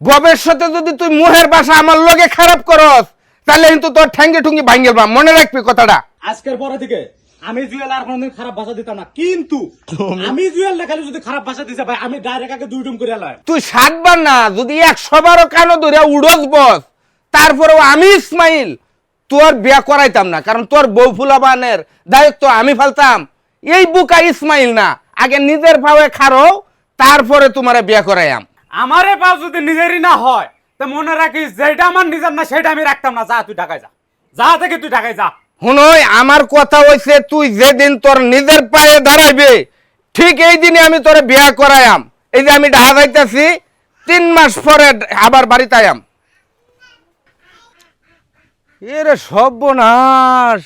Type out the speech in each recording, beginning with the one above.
ভবিষ্যতে যদি তুই মুহের বাসা আমার লগে খারাপ করস তাহলে কিন্তু তোর ঠ্যাঙ্গে ঠুঙ্গি ভাঙ্গেল বা মনে রাখবি কথাটা। আজকের পরে থেকে আমি জুয়েল আর কোনদিন খারাপ ভাষা দিতাম না। কিন্তু আমি জুয়েল লেখালে যদি খারাপ ভাষা দিছে ভাই আমি ডাইরেক্ট আগে দুই ডুম করে তুই সাতবার না যদি কানো ধরে উড়স বস তারপরেও আমি ইসমাইল তোর বিয়া করাইতাম না কারণ তোর বউ ফুলাবানের দায়িত্ব আমি ফেলতাম। এই বুকা ইসমাইল না আগে নিজের ভাবে খারো তারপরে তোমার বিয়া করাইয়াম। আমারে পাও যদি নিজেরই না হয় তো মনে রাখিস যেটা আমার নিজের না সেটা আমি রাখতাম না। যা তুই ঢাকায় যা। যা থেকে তুই ঢাকায় যা। হুনই আমার কথা হইছে তুই যেদিন তোর নিজের পায়ে দাঁড়াইবে ঠিক এই দিনে আমি তোরে বিয়া করাইয়াম। এই যে আমি ঢাকা যাইতেছি তিন মাস পরে আবার বাড়িতে আয়াম এরে সর্বনাশ।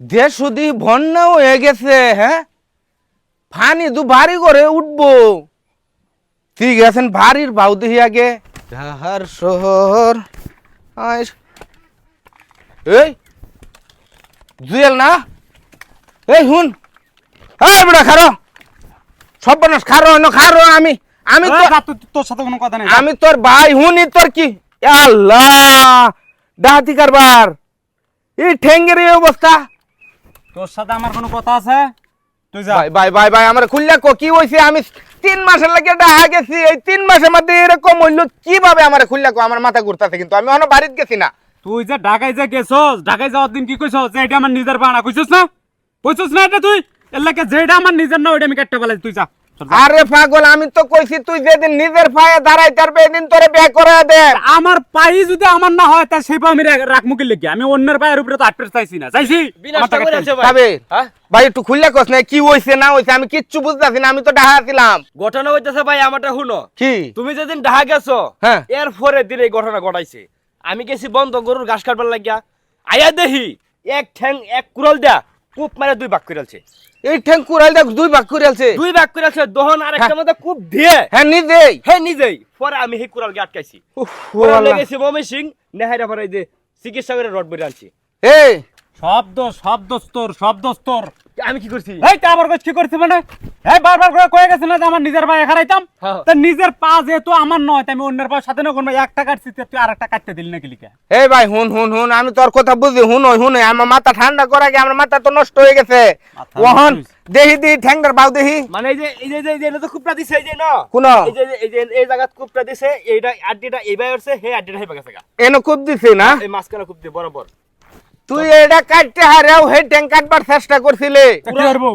দেশ শুধু বন্যা হয়ে গেছে হ্যাঁ? ফানি দু বাড়ি করে উঠবো। ঠিক আছেন বাড়ির বাউ দেখি আগে ঢাহার শহর এই জুয়েল না? এই শুন। এই বেটা খারো। সর্বনাশ খারো ন খারো আমি। আমি তো তোর সাথে কোনো কথা নেই আমি তোর ভাই হুনি তোর কি? আল্লাহ ডাহাতি কারবার। এই ঠেঙ্গের এই অবস্থা। তোর সাথে আমার কোনো কথা আছে? তুই যা। ভাই ভাই ভাই ভাই আমার খুললে কি হইছে? আমি তিন মাসের লাগে ডাহা গেছি। এই তিন মাসের মধ্যে এরকম হইল, কীভাবে আমার খুললে আমার মাথা ঘুরতেছে কিন্তু, আমি অন্য বাড়িতে গেছি না। তুই যে ঢাকায় যে গেছস, ঢাকায় যাওয়ার দিন কি কইছস? যে এটা আমার নিজের বানা কইছস না? কইছস না এটা তুই? এর লাগে যেটা আমার নিজের না, ওইটা আমি কাটতে পালাই তুই যা। আরে পাগল আমি তো কইছি তুই যেদিন নিজের পায়ে দাঁড়াই এদিন তোরে বিয়ে করে দে। আমার পাই যদি আমার না হয় তা সেই পা আমি রাখমু কি লেগে? আমি অন্যের পায়ের উপরে তো আটপের চাইছি না। চাইছি? তবে ভাই। একটু খুললে কস না কি হইছে না হইছে আমি কিচ্ছু বুঝতাছি না আমি তো ডাহা ছিলাম। ঘটনা হইতেছে ভাই আমারটা শুনো। কি? তুমি যেদিন ঢাকা গেছো হ্যাঁ। এর পরের দিন এই ঘটনা ঘটাইছে। আমি গেছি বন্ধ গরুর ঘাস কাটবার লাগিয়া। আয়া দেখি এক ঠ্যাং এক কুড়াল দেয়া কূপ মারে দুই ভাগ করেছে এই ঠেং কুড়াল দেখ দুই ভাগ করে আছে দুই ভাগ করেছে দহন আর একটা মতে মধ্যে কূপ দিয়ে। হ্যাঁ নিজেই। হে নিজেই। পরে আমি সেই কুড়ালকে আটকাইছি। উফ, লেগেছে মমি সিং নেহাইরা পরে যে চিকিৎসা করে রড বেরিয়ে আনছি। এই। শব্দ শব্দ স্তর শব্দ স্তর আমি কি করছি? এই তা আবার কি করছিস মানে? এই বারবার করে কয়ে গেছে না যে আমার নিজের পায়ে খারাইতাম হ্যাঁ। তা নিজের পা যেহেতু আমার নয় আমি অন্যের পায়ের সাথে না কোনো একটা কাটছি তা তুই আরেকটা কাটতে দিলি নাকি লিখে? এই ভাই হুন হুন হুন আমি তোর কথা বুঝি হুন ওই হুন আমার মাথা ঠান্ডা করা গে আমার মাথা তো নষ্ট হয়ে গেছে। ওহন। দেহি দি ঠ্যাংটার বাউ দেহি। মানে এই যে এই যে এই যে এটা তো কূপটা দিছে এই যে না? কোন? এই যে এই যে এই জায়গাত কূপটা দিছে এইটা আড্ডিটা এইবার হচ্ছে হে আড্ডিটা হেবা গেছে। এনে খুব দিছি না? এই মাঝখানে কূপ দিয়ে বরাবর। তুই এটা কাটতে হারেও হে ট্যাং কাটবার চেষ্টা করছিলে। কি করব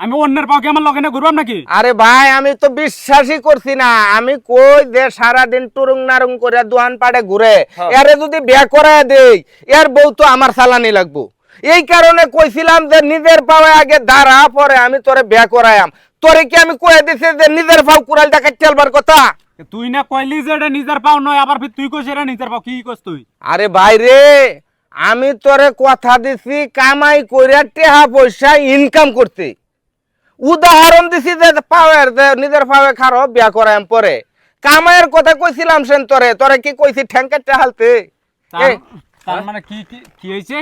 আমি অন্যের পাকে আমার লগে না ঘুরবাম নাকি? আরে ভাই আমি তো বিশ্বাসই করছি না। আমি কই যে সারা দিন টুরুং নারুং করে দোয়ান পাড়ে ঘুরে। হ্যাঁ। এরে যদি বিয়া করায় দেই এর বউ তো আমার সালানি লাগবো। এই কারণে কইছিলাম যে নিজের পাওয়ে আগে দাঁড়া পরে আমি তোরে বিয়া করায়াম। তোরে কি আমি কয়ে দিছি যে নিজের পাও কুড়ালটা কাটতে চলবার কথা? তুই না কইলি যে এটা নিজের পাও নয় আবার তুই কইছ এটা নিজের পাও কি কইছ তুই? আরে ভাই রে আমি তোরে কথা দিছি কামাই কইরা টেহা পয়সা ইনকাম করতে। উদাহরণ দিছি যে পাওয়ার যে নিজের পাওয়ে খারো বিয়া করাম পরে। কামাইয়ের কথা কইছিলাম সেন তোরে তোরে কি কইছি ঠ্যাঙ্কা টেহালতে তার মানে কি কি কি হইছে?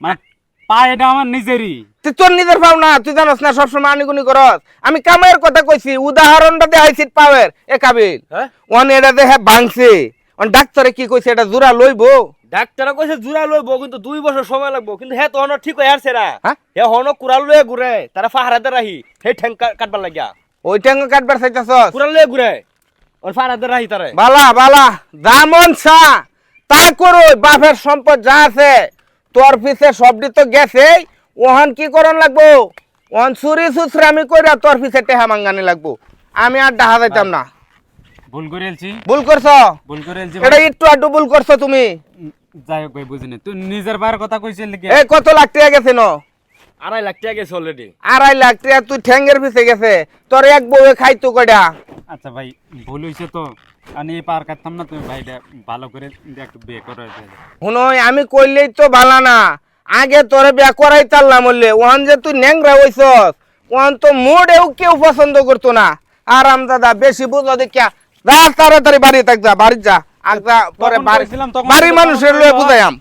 মানে পা এটা আমার নিজেরই। তুই তোর নিজের পাও না তুই জানোস না সবসময় আনিগুনি করস। আমি কামাইয়ের কথা কইছি উদাহরণটা দেখাইছি পাওয়ার। এ কাবিল হ্যাঁ? ওন এটা দেখে ভাঙছে ওন ডাক্তারে কি কইছে এটা জোড়া লইবো। ডাক্তার কইছে জুড়া লইব কিন্তু দুই বছর সময় লাগবো। কিন্তু হে তো হন ঠিক হয়ে আসছে না হ্যাঁ? হে হন কুড়াল লয়ে ঘুরে তারা ফাহারাতে রাহি। হে ঠ্যাং কাটবার লাগিয়া। ওই ঠ্যাঙ্গা কাটবার চাইতেছস? কুড়াল লয়ে ঘুরে ওর ফাহারাতে রাহি তারে। বালা বালা দামন সা তাই করো বাপের সম্পদ যা আছে তোর পিছে সবটি তো গেছে ওহান কি করন লাগবো? ওহান চুরি সুসরামি কইরা তোর পিছে টেহা মাঙ্গানি লাগবো। আমি আর ডাহা যাইতাম না। ভুল করে এলছি। ভুল করছ? ভুল করে এলছি এটা একটু আড্ডু ভুল করছ তুমি। যাই হোক ভাই বুঝিনি। তুই নিজের কথা কইছিস এই কত লাখ টাকা গেছে ন? আড়াই লাখ টাকা গেছে অলরেডি আড়াই লাখ টাকা তুই ঠ্যাঙ্গের পিছে গেছে। তোর এক বউয়ে খাইতো কয়টা আচ্ছা ভাই ভুল হইছে তো। আমি এই পার কাটতাম না তুমি ভাই ভালো করে দেখ বিয়ে করে দে। আমি কইলেই তো ভালা না। আগে তোরে বিয়া করাই তারলাম বললে ওহান যে তুই ন্যাংরা হইছস ওহান তো মোড়েও কেউ পছন্দ করতো না। আরাম দাদা বেশি বুঝো দেখিয়া। যা তাড়াতাড়ি বাড়ি থাক যা বাড়ি যা। যা পরে বাড়ি মানুষের লয়ে বলল, বুঝাইয়াম।